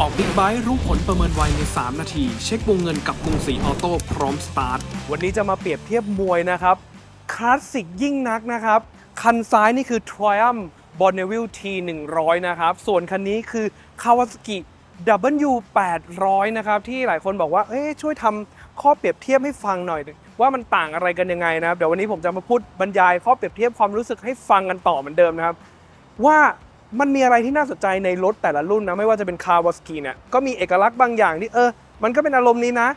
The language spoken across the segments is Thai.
ออกบิ๊กไบค์รู้ผลประเมินไวใน 3 นาที เช็ควงเงินกับกรุงศรีออโต้พร้อมสตาร์ท วันนี้จะมาเปรียบเทียบมวยนะครับ คลาสสิกยิ่งนักนะครับ คันซ้ายนี่คือ Triumph Bonneville T100 นะครับ ส่วนคันนี้คือ Kawasaki W800 นะครับ ที่หลายคนบอกว่า เอ๊ช่วยทำข้อเปรียบเทียบให้ฟังหน่อย ว่ามันต่างอะไรกันยังไงนะครับ เดี๋ยววันนี้ผมจะมาพูดบรรยายข้อเปรียบเทียบความรู้สึกให้ฟังกันต่อเหมือนเดิมนะครับ ว่า มันมีอะไรที่น่าสนใจในรถแต่ละรุ่นนะ ไม่ว่าจะเป็น Kawasaki เนี่ยก็มีเอกลักษณ์บางอย่างที่เออ มันก็เป็นอารมณ์นี้นะ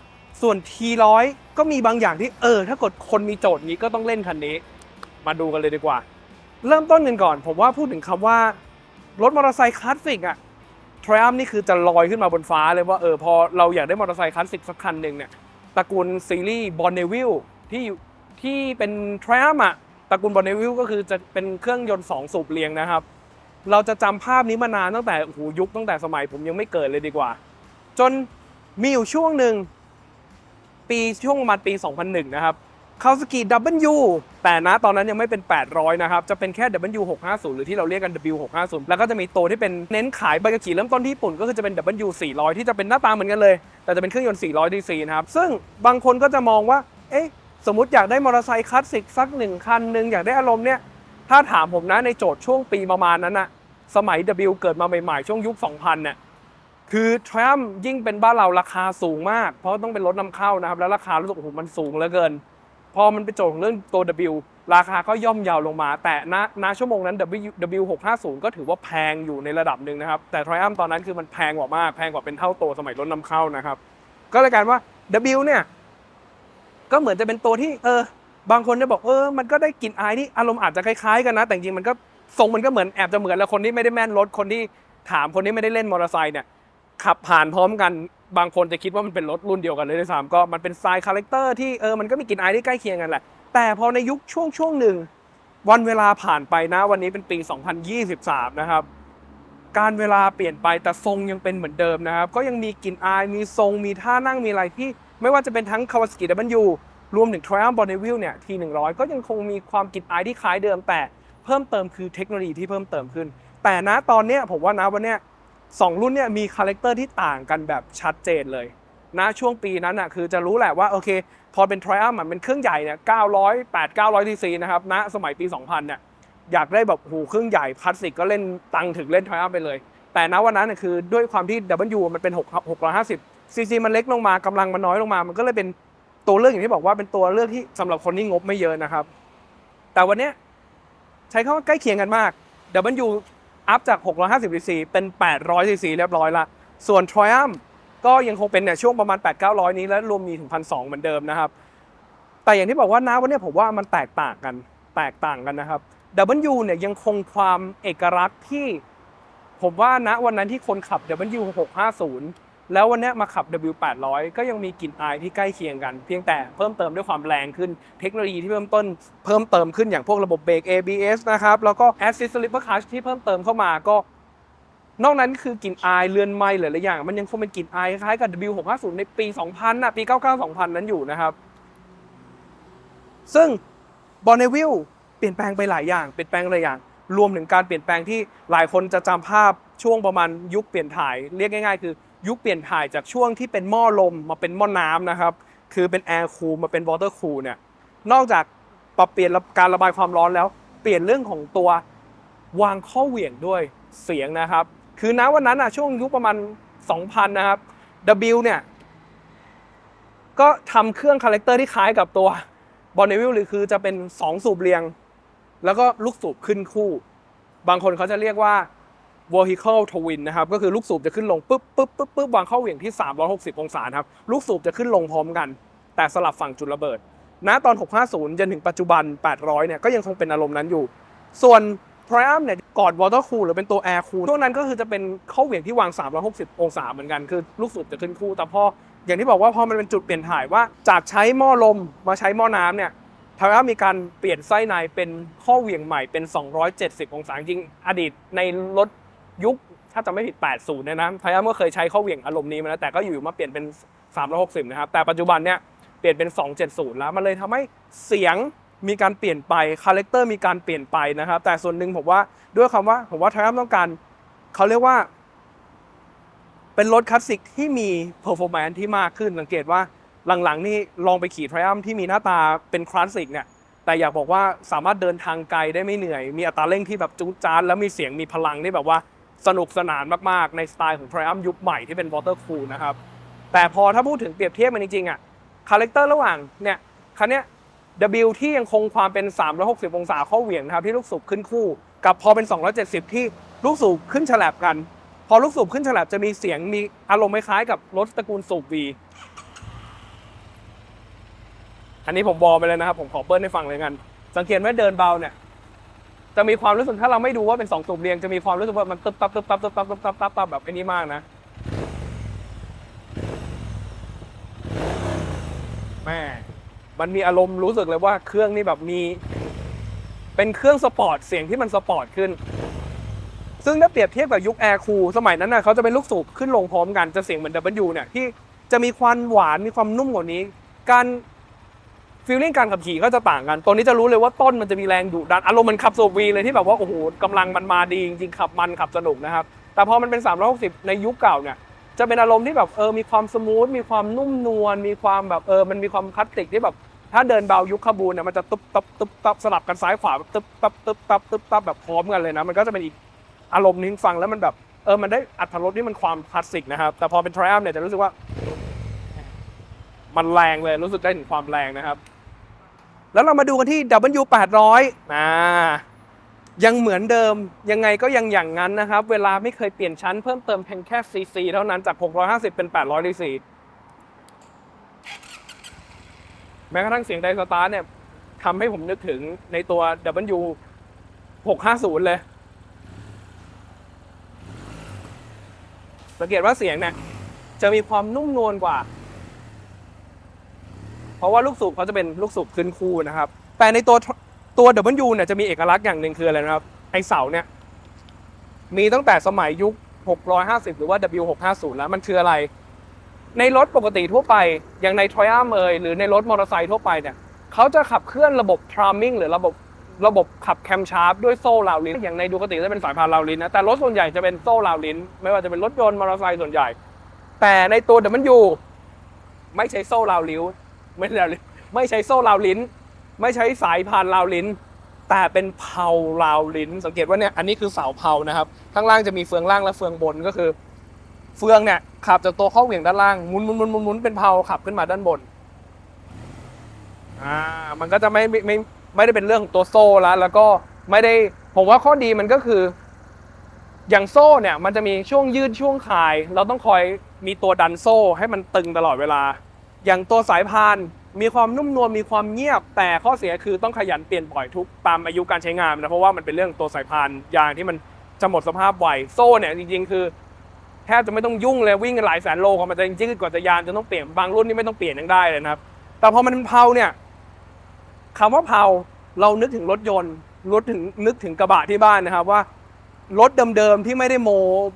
ส่วน T100 ก็มีบางอย่างที่เออ ถ้ากดคนมีโจทย์นี้ก็ต้องเล่นคันนี้ มาดูกันเลยดีกว่า เริ่มต้นกันก่อน ผมว่าพูดถึงคำว่ารถมอเตอร์ไซค์คลาสสิกอะ Triumph นี่คือจะลอยขึ้นมาบนฟ้าเลยว่าเออพอเราอยากได้มอเตอร์ไซค์คลาสสิกสักคันหนึ่งเนี่ยตระกูลซีรีส์ Bonneville ที่อยู่ที่เป็น Triumph อะตระกูล Bonneville ก็คือจะเป็นเครื่องยนต์2สูบเรียงนะครับ เราจะจำภาพนี้มานานตั้งแต่โอ้โหยุคตั้งแต่สมัยผมยังไม่เกิดเลยดีกว่า จนมีอยู่ช่วงหนึ่งปีช่วงประมาณปี 2001 นะครับคาวสกิ W แต่นะตอนนั้นยังไม่เป็น 800 นะครับ จะเป็นแค่ W650 หรือที่เราเรียกกัน W650 แล้วก็จะมีตัวที่เป็นเน้นขายใบขับขี่เริ่มต้นที่ญี่ปุ่นก็คือจะเป็น W400 ที่จะเป็นหน้าตาเหมือนกันเลย แต่จะเป็นเครื่องยนต์ 400 DC นะครับ ซึ่งบางคนก็จะมองว่า เอ๊ะ สมมติอยากได้มอเตอร์ไซค์คลาสสิกสักหนึ่งคันหนึ่งอยากได้อารมณ์เนี่ย ถ้าถามผมนะในโจทย์ช่วงปีประมาณนั้นอะ สมัย W เกิดมาใหม่ๆ ช่วงยุค 2000เนี่ยคือ Triumph ยิ่งเป็นบ้านเราราคาสูงมาก เพราะต้องเป็นรถนำเข้านะครับ แล้วราคารู้สึกโอ้โหมันสูงเหลือเกิน พอมันเป็นโจทย์ของเรื่องตัว W ราคาก็ย่อมเยาวลงมา แต่ณณชั่วโมงนั้น W W650 ก็ถือว่าแพงอยู่ในระดับหนึ่งนะครับ แต่ Triumph ตอนนั้นคือมันแพงกว่ามาก แพงกว่าเป็นเท่าตัวสมัยรถนำเข้านะครับ ก็เลยกลายว่า W เนี่ยก็เหมือนจะเป็นตัวที่เออบางคนจะบอกเออมันก็ได้กลิ่นอายที่อารมณ์อาจจะคล้ายๆกันนะ แต่จริงมันก็ ทรงมันก็เหมือนแอบจะเหมือนแล้วคนที่ไม่ได้แม่นรถคนที่ถามคนที่ไม่ได้เล่นมอเตอร์ไซค์เนี่ยขับผ่านพร้อมกันบางคนจะคิดว่ามันเป็นรถรุ่นเดียวกันเลยด้วยซ้ำก็มันเป็นสไตล์คาแรคเตอร์ที่เออมันก็มีกลิ่นอายที่ใกล้เคียงกันแหละ แต่พอในยุคช่วงช่วงหนึ่ง วันเวลาผ่านไปนะวันนี้เป็นปี 2023 นะครับ การเวลาเปลี่ยนไปแต่ทรงยังเป็นเหมือนเดิมนะครับ ก็ยังมีกลิ่นอายมีทรงมีท่านั่งมีอะไรที่ ไม่ว่าจะเป็นทั้ง Kawasaki W รวมถึง Triumph Bonneville เนี่ย T100 ก็ยังคงมีความกลิ่นอายที่คล้ายเดิมแต่ เพิ่มเติมคือเทคโนโลยีที่เพิ่มเติมขึ้น แต่นะตอนเนี้ยผมว่านะวันเนี้ยสองรุ่นเนี่ยมีคาแรคเตอร์ที่ต่างกันแบบชัดเจนเลยนะช่วงปีนั้นอะคือจะรู้แหละว่าโอเค พอเป็น Triumph อะมันเครื่องใหญ่เนี่ย900 8 900 cc นะครับณสมัยปี 2000เนี่ยอยากได้แบบหูเครื่องใหญ่คลาสสิกก็เล่นตังถึงเล่น Triumph ไปเลย แต่ณวันนั้นน่ะคือด้วยความที่ W มันเป็น6 650 cc มันเล็กลงมากำลังมันน้อยลงมา มันก็เลยเป็นตัวเลือกอย่างที่บอกว่าเป็นตัวเลือกที่สำหรับคนที่งบไม่เยอะนะครับ แต่วันเนี้ย ใช้คำว่าใกล้เคียงกันมาก W อัพจาก 650 cc เป็น 800 cc เรียบร้อยละ ส่วน Triumph ก็ยังคงเป็นเนี่ยช่วงประมาณ 8-900 นี้ แล้วรวมมีถึง 1,200 เหมือนเดิมนะครับ แต่อย่างที่บอกว่านะวันนี้ผมว่ามันแตกต่างกัน แตกต่างกันนะครับ W เนี่ยยังคงความเอกลักษณ์ที่ ผมว่าณวันนั้นที่คนขับ W 650 แล้ววันนี้มาขับ W 800 ก็ยังมีกลิ่นอายที่ใกล้เคียงกัน เพียงแต่เพิ่มเติมด้วยความแรงขึ้น เทคโนโลยีที่เพิ่มต้นเพิ่มเติมขึ้นอย่างพวกระบบเบรก ABS นะครับ แล้วก็ Assist Slipper Clutch ที่เพิ่มเติมเข้ามาก็ นอกนั้นคือกลิ่นอายเรือนไม้หลายๆอย่าง มันยังคงเป็นกลิ่นอายคล้ายกับ W650 ในปี 2000น่ะปี 99-2000 นั้นอยู่นะครับ ซึ่งบอนเนวิลเปลี่ยนแปลงไปหลายอย่างเปลี่ยนแปลงหลายอย่างรวมถึงการเปลี่ยนแปลงที่หลายคนจะจำภาพช่วงประมาณยุคเปลี่ยนถ่ายเรียกง่าย ๆ คือ ยุคเปลี่ยนถ่ายจากช่วงที่เป็นหม้อลมมาเป็นหม้อน้ำนะครับ คือเป็นแอร์คูลมาเป็นวอเตอร์คูลเนี่ยนอกจากปรับเปลี่ยนการระบายความร้อนแล้ว เปลี่ยนเรื่องของตัววางข้อเหวี่ยงด้วยเสียงนะครับ คือณวันนั้นอะช่วงยุคประมาณ 2000 นะครับ W เนี่ยก็ทำเครื่องคาแรคเตอร์ที่คล้ายกับตัวบอนเนวิลเลยคือจะเป็น 2 สูบเรียง แล้วก็ลูกสูบขึ้นคู่ บางคนเขาจะเรียกว่า vertical twin นะครับ ก็คือลูกสูบจะขึ้นลงปุ๊บปุ๊บปุ๊บปุ๊บวางเข้าเหวี่ยงที่ 360 องศาครับ ลูกสูบจะขึ้นลงพร้อมกัน แต่สลับฝั่งจุดระเบิด ณ ตอน 650 จนถึงปัจจุบัน 800 เนี่ย ก็ยังคงเป็นอารมณ์นั้นอยู่ ส่วน Triumph เนี่ย กอน water cool หรือเป็นตัว air cool ช่วงนั้นก็คือจะเป็นเข้าเหวี่ยงที่วาง 360 องศาเหมือนกัน คือลูกสูบจะขึ้นคู่ แต่พอ อย่างที่บอกว่าพอมันเป็นจุดเปลี่ยนถ่ายว่าจากใช้หม้อลมมาใช้หม้อน้ำเนี่ยทว่ามีการเปลี่ยนไส้ในเป็นข้อเหวี่ยงใหม่เป็น 270 องศาจริง อดีตในรถ ยุคถ้าจะไม่ผิด 80 เนี่ยนะทว่าก็เคยใช้ข้อเหวี่ยงอารมณ์นี้มาแล้วแต่ก็อยู่มาเปลี่ยนเป็น 360 นะครับ แต่ปัจจุบันเนี่ยเปลี่ยนเป็น 270 แล้ว มันเลยทำให้เสียงมีการเปลี่ยนไป คาแรคเตอร์มีการเปลี่ยนไปนะครับ แต่ส่วนหนึ่งผมว่าด้วยคำว่าผมว่าทว่าต้องการเขาเรียกว่า เป็นรถคลาสสิกที่มี performance ที่มากขึ้น สังเกตว่าหลังๆ นี่ลองไปขี่ Triumph ที่มีหน้าตาเป็นคลาสสิกเนี่ยแต่อยากบอกว่าสามารถเดินทางไกลได้ไม่เหนื่อย มีอัตราเร่งที่แบบจุดจ้านแล้วมีเสียงมีพลังที่แบบว่า สนุกสนานมากๆ ในสไตล์ของ Triumph ยุคใหม่ที่เป็น Water Cool นะครับ แต่พอถ้าพูดถึงเปรียบเทียบมันจริงๆอะคาแรคเตอร์ระหว่างเนี่ยคันเนี้ย W ที่ยังคงความเป็น 360 องศาข้อเหวี่ยงนะครับที่ลูกสูบขึ้นคู่ กับพอเป็น 270 ที่ลูกสูบขึ้นฉลับกัน พอลูกสูบขึ้นฉลับจะมีเสียงมีอารมณ์คล้ายกับรถตระกูลสูบ V อันนี้ผมบอกไปเลยนะครับ ผมขอเบิ้ลให้ฟังเลยกัน สังเกตว่าเดินเบาเนี่ย จะมีความรู้สึกถ้าเราไม่ดูว่าเป็นสองสูบเรียงจะมีความรู้สึกว่ามันตึ๊บตับตึ๊บตับตึ๊บตับตึ๊บตับตึ๊บตับแบบไอ้นี้มากนะแม่มันมีอารมณ์รู้สึกเลยว่าเครื่องนี่แบบมี เป็นเครื่องสปอร์ตเสียงที่มันสปอร์ตขึ้น ซึ่งถ้าเปรียบเทียบกับยุคแอร์คูลสมัยนั้นนะเขาจะเป็นลูกสูบขึ้นลงพร้อมกันจะเสียงเหมือน W เนี่ยที่จะมีความหวานมีความนุ่มกว่านี้ การ ฟีลลิ่งการขับขี่ก็จะต่างกัน ตัวนี้จะรู้เลยว่าต้นมันจะมีแรงดุดัน อารมณ์มันขับสูบวีเลยที่แบบว่าโอ้โหกำลังมันมาดีจริงๆขับมันขับสนุกนะครับ แต่พอมันเป็น 360 ในยุคเก่าเนี่ย จะเป็นอารมณ์ที่แบบเออมีความสมูท มีความนุ่มนวล มีความแบบเออมันมีความคลาสสิกที่แบบ ถ้าเดินเบายุคขบูนเนี่ยมันจะตุ๊บตับตุ๊บตับสลับกันซ้ายขวาแบบตุ๊บตับตุ๊บตับตุ๊บตับแบบพร้อมกันเลยนะ มันก็จะเป็นอีกอารมณ์นึงฟังแล้วมันแบบเออมันได้อัตรสที่มันความคลาสสิกนะครับ แต่พอเป็น Triumph เนี่ยจะรู้สึกว่ามันแรงเลยรู้สึกได้ถึงความแรงนะครับ แล้วเรามาดูกันที่ W 800 นะยังเหมือนเดิมยังไงก็ยังอย่างนั้นนะครับ เวลาไม่เคยเปลี่ยนชั้นเพิ่มเติมเพียงแค่ cc เท่านั้นจาก 650 เป็น 800 cc แม้กระทั่งเสียงไดสตาร์ทเนี่ยทำให้ผมนึกถึงในตัว W 650 เลย สังเกตว่าเสียงเนี่ยจะมีความนุ่มนวลกว่า เพราะว่าลูกสูบเขาจะเป็นลูกสูบขึ้นคู่นะครับ แต่ในตัวตัว W เนี่ยจะมีเอกลักษณ์อย่างหนึ่งคืออะไรนะครับ ไอเสาเนี่ย มีตั้งแต่สมัยยุค 650 หรือว่า W 650 แล้วมันคืออะไร ในรถปกติทั่วไป อย่างใน Triumph เอยหรือในรถมอเตอร์ไซค์ทั่วไปเนี่ยเขาจะขับเคลื่อนระบบ Tramming หรือระบบระบบขับแคมชาร์ปด้วยโซ่ราวลิ้น อย่างในดูกติจะเป็นสายพานราวลิ้นนะ แต่รถส่วนใหญ่จะเป็นโซ่ราวลิ้น ไม่ว่าจะเป็นรถยนต์มอเตอร์ไซค์ส่วนใหญ่ แต่ในตัว W ไม่ใช้โซ่ราวลิ้ว ไม่ใช่ราลิ้นไม่ใช้โซ่ราวลิ้น ไม่ใช้สายพานราวลิ้น แต่เป็นเพลาราวลิ้น สังเกตว่าเนี่ยอันนี้คือเสาเพลานะครับ ข้างล่างจะมีเฟืองล่างและเฟืองบนก็คือ เฟืองเนี่ยขับจากตัวข้อเหวี่ยงด้านล่างหมุนหมุนหมุนหมุนหมุนเป็นเพลาขับขึ้นมาด้านบนอ่ามันก็จะไม่ไม่ไม่ได้เป็นเรื่องของตัวโซ่แล้วแล้วก็ไม่ได้ผมว่าข้อดีมันก็คือ อย่างโซ่เนี่ยมันจะมีช่วงยืดช่วงคลาย เราต้องคอยมีตัวดันโซ่ให้มันตึงตลอดเวลา อย่างตัวสายพานมีความนุ่มนวลมีความเงียบ แต่ข้อเสียคือต้องขยันเปลี่ยนบ่อยทุกตามอายุการใช้งานนะเพราะว่ามันเป็นเรื่องตัวสายพานยางที่มันจะหมดสภาพไวโซ่เนี่ยจริง ๆ คือแทบจะไม่ต้องยุ่งเลยวิ่งกันหลายแสนโลกว่ามันจะจริงๆกว่าจะยานจะต้องเปลี่ยนบางรุ่นนี่ไม่ต้องเปลี่ยนยังได้เลยนะครับ แต่พอมันเป็นเพลาเนี่ยคำว่าเพลาเรานึกถึงรถยนต์รถถึงนึกถึงกระบะที่บ้านนะครับว่ารถเดิมๆที่ไม่ได้โม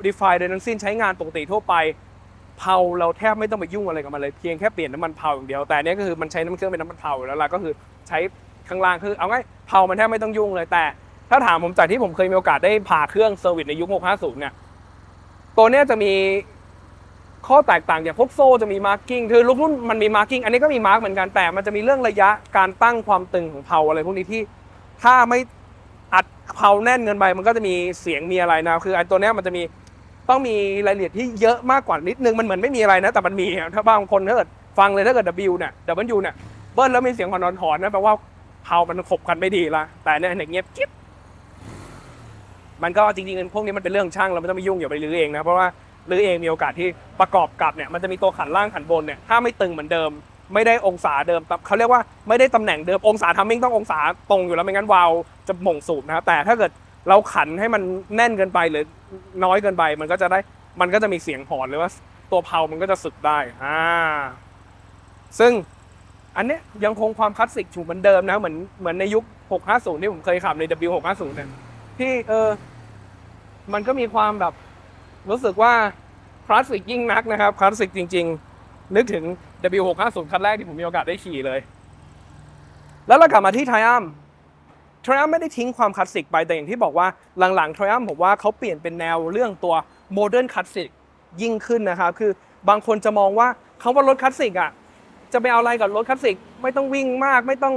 ดิฟายโดยทั้งสิ้นใช้งานปกติทั่วไป เพลาเราแทบไม่ต้องไปยุ่งอะไรกับมันเลยเพียงแค่เปลี่ยนน้ำมันเพลาอย่างเดียวแต่นเนี้ยก็คือมันใช้น้ำมันเครื่องเป็นน้ำมันเพลาแล้วล่ะก็คือใช้ข้างล่างคือเอาง่ายเพลามันแทบไม่ต้องยุ่งเลยแต่ ถ้าถามผมจากที่ผมเคยมีโอกาสได้ผ่าเครื่องเซอร์วิสในยุค 650 เนี่ยตัวเนี้ยจะมีข้อแตกต่างอย่างพวกโซ่จะมีมาร์กิ้งคือลูกรุ่นมันมีมาร์กิ้งอันนี้ก็มีมาร์กเหมือนกันแต่มันจะมีเรื่องระยะการตั้งความตึงของเพลาอะไรพวกนี้ที่ถ้าไม่อัดเพลาแน่นเกินไปมันก็จะมีเสียงมีอะไรนะคือไอ้ตัวเนี้ยมันจะมี ต้องมีรายละเอียดที่เยอะมากกว่านิดนึงมันเหมือนไม่มีอะไรนะ แต่มันมีถ้าบางคนถ้าเกิดฟังเลยถ้าเกิด W เนี่ย W เนี่ยเบิ้ลแล้วมีเสียงผ่อนถอนๆนะแปลว่าเพลามันขบกันไม่ดีละแต่เนี่ยเนี่ยเงียบกิ๊บมันก็จริงๆพวกนี้มันเป็นเรื่องช่างเราไม่ต้องไปยุ่งอย่าไปรื้อเองนะเพราะว่ารื้อเองมีโอกาสที่ประกอบกับเนี่ยมันจะมีตัวขันล่างขันบนเนี่ยถ้าไม่ตึงเหมือนเดิม ไม่ได้องศาเดิมเขาเรียกว่าไม่ได้ตำแหน่งเดิมองศาทัมมิ่งต้ององศาตรงอยู่แล้วไม่งั้นวาล์วจะหม่งสูบนะแต่ถ้าเกิด เราขันให้มันแน่นเกินไปหรือน้อยเกินไป มันก็จะได้มันก็จะมีเสียงหอนหรือว่าตัวเพลามันก็จะสึกได้อ่าซึ่งอันเนี้ยยังคงความคลาสสิกอยู่เหมือนเดิมนะเหมือนเหมือนในยุค 650 ที่ผมเคยขับใน W650 เนี่ยที่เออมันก็มีความแบบรู้สึกว่าคลาสสิกยิ่งนักนะครับคลาสสิกจริง ๆ นึกถึง W650 คันแรกที่ผมมีโอกาสได้ขี่เลย แล้วเรากลับมาที่ไทม์ Triumph Triumph ไม่ได้ทิ้งความคลาสสิกไปแต่อย่างที่บอกว่าหลังๆ Triumph ผมว่าเขาเปลี่ยนเป็นแนวเรื่องตัวโมเดิร์นคลาสสิกยิ่งขึ้นนะครับ คือบางคนจะมองว่าคำว่ารถคลาสสิกอะจะไปเอาอะไรกับรถคลาสสิกไม่ต้องวิ่งมาก ไม่ต้อง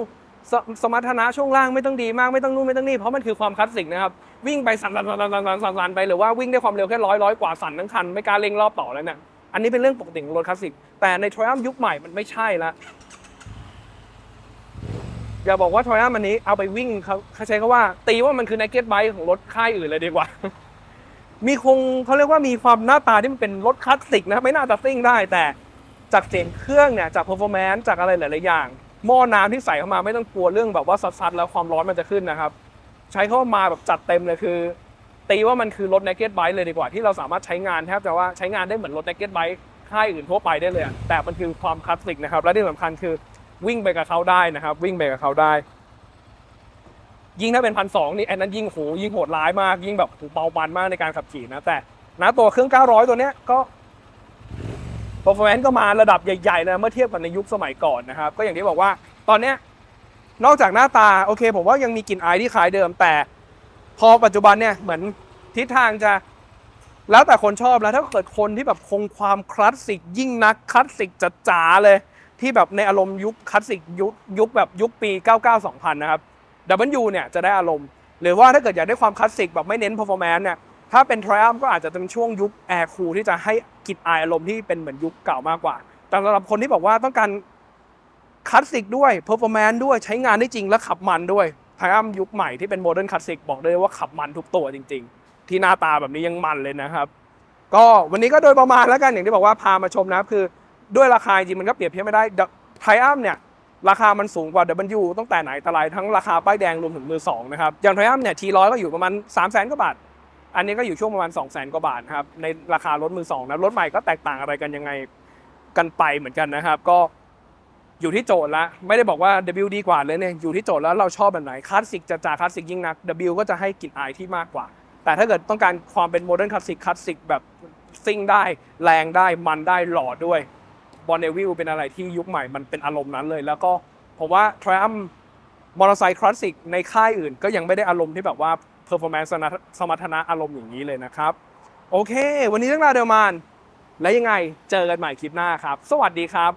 สสมรรถนะช่วงล่างไม่ต้องดีมากไม่ต้องนู่นไม่ต้องนี่เพราะมันคือความคลาสสิกนะครับวิ่งไปสั่นสั่นสั่นสั่นสั่นสั่นไปหรือว่าวิ่งด้วยความเร็วแค่ร้อยร้อยกว่าสั่นทั้งคันไม่กล้าเร่งรอบต่อแล้วเนี่ยอันนี้เป็นเรื่องปกติของรถคลาสสิกแต่ใน Triumph ยุคใหม่มันไม่ใช่ละ อย่าบอกว่าทอย u มันนี้เอาไปวิ่งเขาเขาใช้คาว่า ตีว่ามันคือ naked bike ของรถค่ายอื่นเลยดีกว่า มีคงเขาเรียกว่ามีความหน้าตาที่มันเป็นรถคลาสสิกนะไม่น่าจะซิ่งได้ แต่จากเสียงเครื่องเนี่ยจาก performance จากอะไรหลายๆอย่างหม้อน้ำที่ใส่เข้ามาไม่ต้องกลัวเรื่องแบบว่าซัดๆแล้วความร้อนมันจะขึ้นนะครับ ใช้เข้ามาแบบจัดเต็มเลยคือ ตีว่ามันคือรถ naked bike เลยดีกว่าที่เราสามารถใช้งานแทบจะว่าใช้งานได้เหมือนรถ naked bike ค่ายอื่นทั่วไปได้เลย แต่มันคือความคลาสสิกนะครับ และที่สำคัญคือ วิ่งไปกับเขาได้นะครับ วิ่งไปกับเขาได้ ยิ่งถ้าเป็นพันสองนี่อันนั้นยิ่งโหยิ่งโหดร้ายมาก ยิ่งแบบเบามันมากในการขับขี่นะแต่นะตัวเครื่อง 900 ตัวเนี้ยก็ performance ก็มาระดับใหญ่ๆนะเมื่อเทียบกับในยุคสมัยก่อนนะครับ ก็อย่างที่บอกว่าตอนเนี้ยนอกจากหน้าตาโอเค ผมว่ายังมีกลิ่นอายที่คล้ายเดิม แต่พอปัจจุบันเนี่ยเหมือนทิศทางจะแล้วแต่คนชอบแล้วถ้าเกิดคนที่แบบคงความคลาสสิกยิ่งนักคลาสสิกจ๋าเลย ที่แบบในอารมณ์ยุคคลาสสิกยุคยุคแบบยุคปี 99 2000 นะครับ W เนี่ยจะได้อารมณ์ หรือว่าถ้าเกิดอยากได้ความคลาสสิกแบบไม่เน้น performance เนี่ยถ้าเป็น Triumph ก็อาจจะเป็นช่วงยุค Air Cool ที่จะให้กลิ่นอายอารมณ์ที่เป็นเหมือนยุคเก่ามากกว่า แต่สำหรับคนที่บอกว่าต้องการคลาสสิกด้วย performance ด้วยใช้งานได้จริงและขับมันด้วย Triumph ยุคใหม่ที่เป็นโมเดิร์นคลาสสิกบอกได้เลยว่าขับมันทุกตัวจริง ๆ ที่หน้าตาแบบนี้ยังมันเลยนะครับ ก็วันนี้ก็โดยประมาณแล้วกันอย่างที่บอกว่าพามาชมนะครับคือ ด้วยราคาจริงมันก็เปรียบเทียบไม่ได้ไทอัมเนี่ยราคามันสูงกว่า W ตั้งแต่ไหนแต่ไรทั้งราคาป้ายแดงรวมถึงมือสองนะครับอย่างไทอัมเนี่ยทีร้อยก็อยู่ประมาณ3 0 0 0 0 0กว่าบาท อันนี้ก็อยู่ช่วงประมาณ 2 0 0 0 0 0กว่าบาทครับในราคารถมือสองนะรถใหม่ก็แตกต่างอะไรกันยังไงกันไปเหมือนกันนะครับ ก็อยู่ที่โจทย์ละไม่ได้บอกว่า W ดีกว่าเลยเนี่ยอยู่ที่โจทย์แล้วเราชอบแบบไหนคลาสสิกจะจ่าคลาสสิกยิ่งนัก W ก็จะให้กลิ่นอายที่มากกว่า แต่ถ้าเกิดต้องการความเป็นโมเดิร์นคลาสสิกคลาสสิกแบบซิ่งได้แรงได้มันได้หล่อด้วย บอลเนวิลเป็นอะไรที่ยุคใหม่มันเป็นอารมณ์นั้นเลย แล้วก็ผมว่าทรัมมอเตอร์ไซค์คลาสสิกในค่ายอื่น ก็ยังไม่ได้อารมณ์ที่แบบว่าเพอร์ฟอร์แมนซ์สมรรถนะอารมณ์อย่างนี้เลยนะครับ โอเค วันนี้เรื่องราวเดลมานและยังไงเจอกันใหม่คลิปหน้าครับ สวัสดีครับ